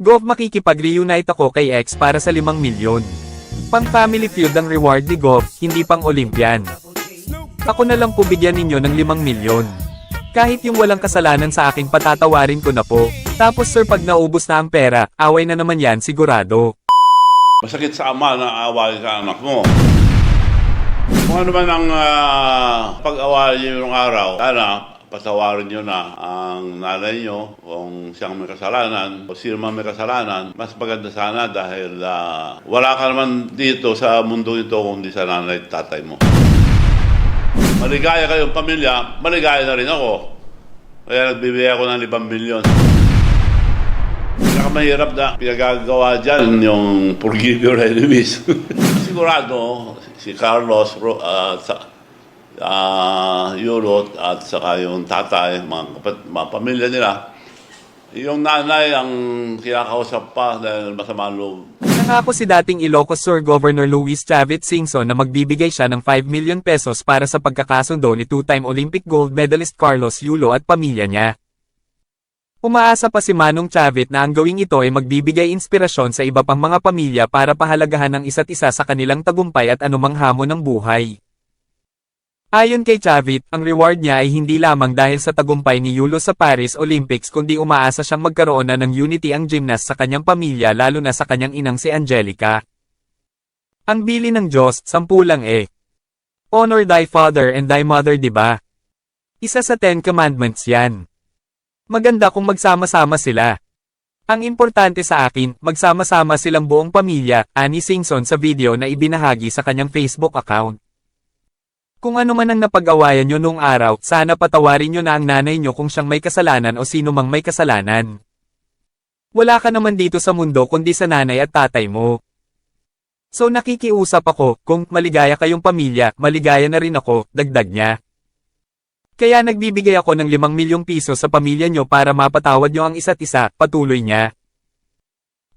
Gov makikipag-reunite ako kay X para sa 5 milyon. Pang family feud ang reward ni Gov, hindi pang Olympian. Ako na lang po bigyan ninyo ng 5 milyon. Kahit yung walang kasalanan sa akin patatawarin ko na po. Tapos sir pag naubos na ang pera, away na naman yan sigurado. Masakit sa ama na away ka anak mo. Kung ano man ang ah, pag-away yung araw, sana patawarin niyo na ang nanay niyo kung siyang may kasalanan o sino man may kasalanan. Mas maganda sana dahil ah, wala ka naman dito sa mundo ito kundi sa nanay at tatay mo. Maligaya kayong pamilya, maligaya na rin ako. Kaya nagbibigay ako ng 5 milyon. Pinakamahirap na pinagagawa dyan yung forgive your enemies. Sigurado, si Carlos, uh, uh, Yulot, at saka yung tatay, mga, kapat, mga pamilya nila, yung nanay ang kinakausap pa dahil masama ang loob. Nangako si dating Ilocos Sur Governor Luis Chavez Singson na magbibigay siya ng 5 million pesos para sa pagkakasundo ni two-time Olympic gold medalist Carlos Yulo at pamilya niya. Umaasa pa si Manong Chavit na ang gawing ito ay magbibigay inspirasyon sa iba pang mga pamilya para pahalagahan ng isa't isa sa kanilang tagumpay at anumang hamon ng buhay. Ayon kay Chavit, ang reward niya ay hindi lamang dahil sa tagumpay ni Yulo sa Paris Olympics kundi umaasa siyang magkaroon na ng unity ang gymnast sa kanyang pamilya lalo na sa kanyang inang si Angelica. Ang bili ng Diyos, sampu lang eh. Honor thy father and thy mother ba? Isa sa Ten Commandments yan. Maganda kung magsama-sama sila. Ang importante sa akin, magsama-sama silang buong pamilya, ani Singson sa video na ibinahagi sa kanyang Facebook account. Kung ano man ang napag-awayan nyo noong araw, sana patawarin nyo na ang nanay nyo kung siyang may kasalanan o sino mang may kasalanan. Wala ka naman dito sa mundo kundi sa nanay at tatay mo. So nakikiusap ako, kung maligaya kayong pamilya, maligaya na rin ako, dagdag niya. Kaya nagbibigay ako ng 5 milyong piso sa pamilya nyo para mapatawad nyo ang isa't isa, patuloy niya.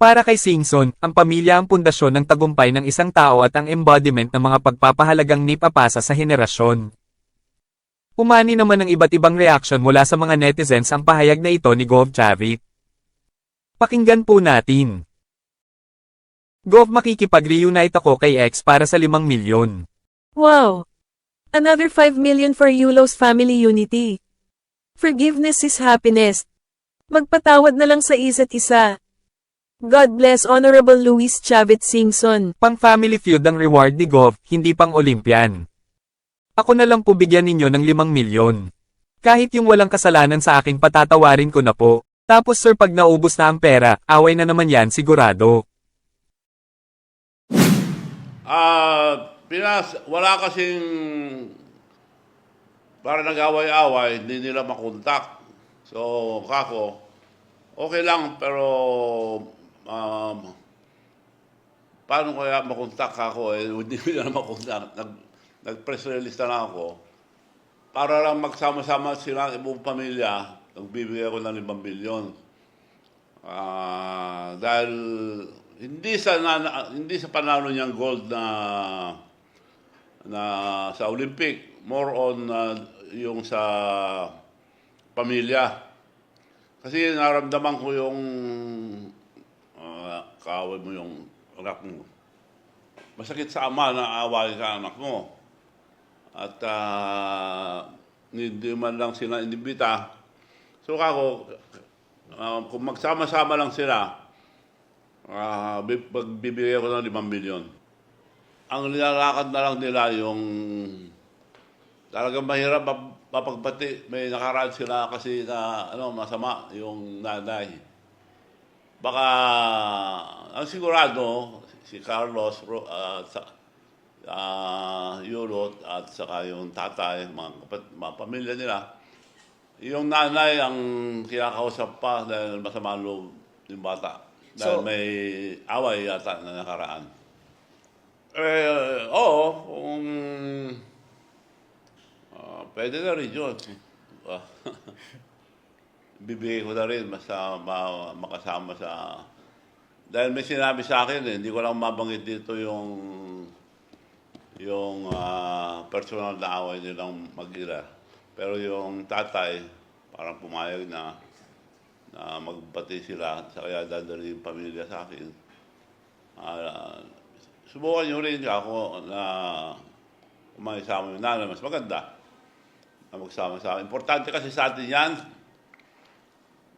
Para kay Singson, ang pamilya ang pundasyon ng tagumpay ng isang tao at ang embodiment ng mga pagpapahalagang nipapasa sa henerasyon. Umani naman ng iba't ibang reaksyon mula sa mga netizens ang pahayag na ito ni Gov Chavit. Pakinggan po natin. Gov makikipag-reunite ako kay X para sa 5 milyon. Wow! Another 5 million for Yulo's family unity. Forgiveness is happiness. Magpatawad na lang sa isa't isa. God bless Honorable Luis Chavit Singson. Pang family feud ang reward ni Gov, hindi pang Olympian. Ako na lang po bigyan ninyo ng 5 milyon. Kahit yung walang kasalanan sa akin patatawarin ko na po. Tapos sir pag naubos na ang pera, away na naman yan sigurado. Ah, Pinas, wala kasing para nag-away-away, hindi nila makontak. So, kako, okay lang, pero um, paano kaya makontak ako? Eh, hindi nila makontak. Nag, nag-press release na lang ako. Para lang magsama-sama sila, ang buong pamilya, nagbibigay ako ng 5 milyon. Ah, dahil hindi sa na, hindi sa panalo niyang gold na na sa Olympic, more on ah, yung sa pamilya. Kasi naramdaman ko yung uh, kaaway mo yung anak mo. Masakit sa ama na away ka anak mo. At ah, hindi man lang sila inibita. So kako, ah, kung magsama-sama lang sila, Ah, uh, pagbibigay ko ng 5 milyon. Ang nilalakad na lang nila yung talagang mahirap map- mapagbati. May nakaraan sila kasi na ano, masama yung nanay. Baka, ang sigurado, si Carlos, uh, sa, uh, Yulot, at saka yung tatay, mga, kapat, mga pamilya nila, yung nanay ang kinakausap pa dahil masama loob yung bata. Dahil So- may away yata na nakaraan. Eh, oo, kung ah, pwede na rin yun. Ah, Bibigay ko na rin basta ma- makasama sa... Dahil may sinabi sa akin eh, hindi ko lang mabanggit dito yung yung ah, personal na away nilang mag-ira. Pero yung tatay, parang pumayag na na magbati sila sa kaya dadali yung pamilya sa akin. Ah, subukan nyo rin ako na kumaisama yung nanay, mas maganda na magsama sa akin. Importante kasi sa atin yan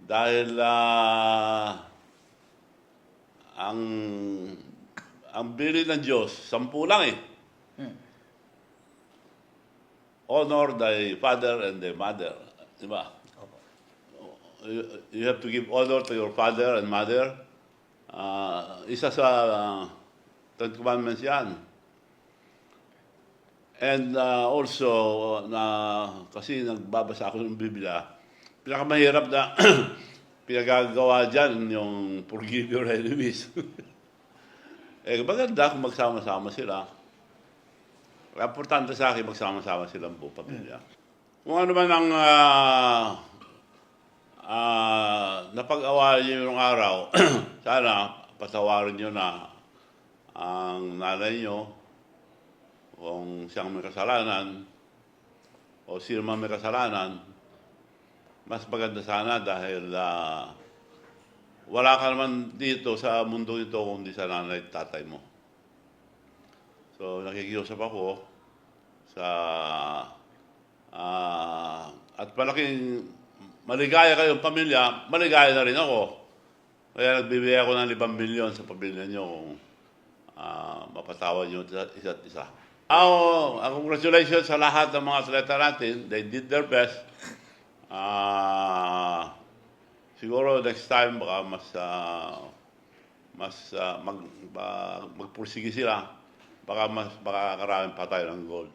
dahil ah, ang ang bili ng Diyos, sampu lang eh. Honor thy father and thy mother. Di ba? You, you have to give honor to your father and mother. Ah, isa sa uh, Ten Commandments yan. And uh, also, na kasi nagbabasa ako ng Biblia, pinakamahirap na pinagagawa dyan yung forgive your enemies. eh, maganda kung magsama-sama sila. Importante sa akin, magsama-sama silang buong pamilya. Kung ano man ang ah, ah, napag-awayan niyo yung araw, sana patawarin niyo na ang nanay niyo kung siyang may kasalanan o sino man may kasalanan, mas maganda sana dahil ah, wala ka naman dito sa mundo ito kundi sa nanay at tatay mo. So nakikiusap ako sa ah, at malaking maligaya kayong pamilya, maligaya na rin ako. Kaya nagbibigay ako ng 5 milyon sa pamilya niyo kung ah, mapatawad niyo sa isa't isa. Oh, ah, congratulations sa lahat ng mga atleta natin. They did their best. Ah, siguro next time baka mas ah, mas ah, mag, ba- magpursige sila. Baka mas baka karami pa tayo ng gold.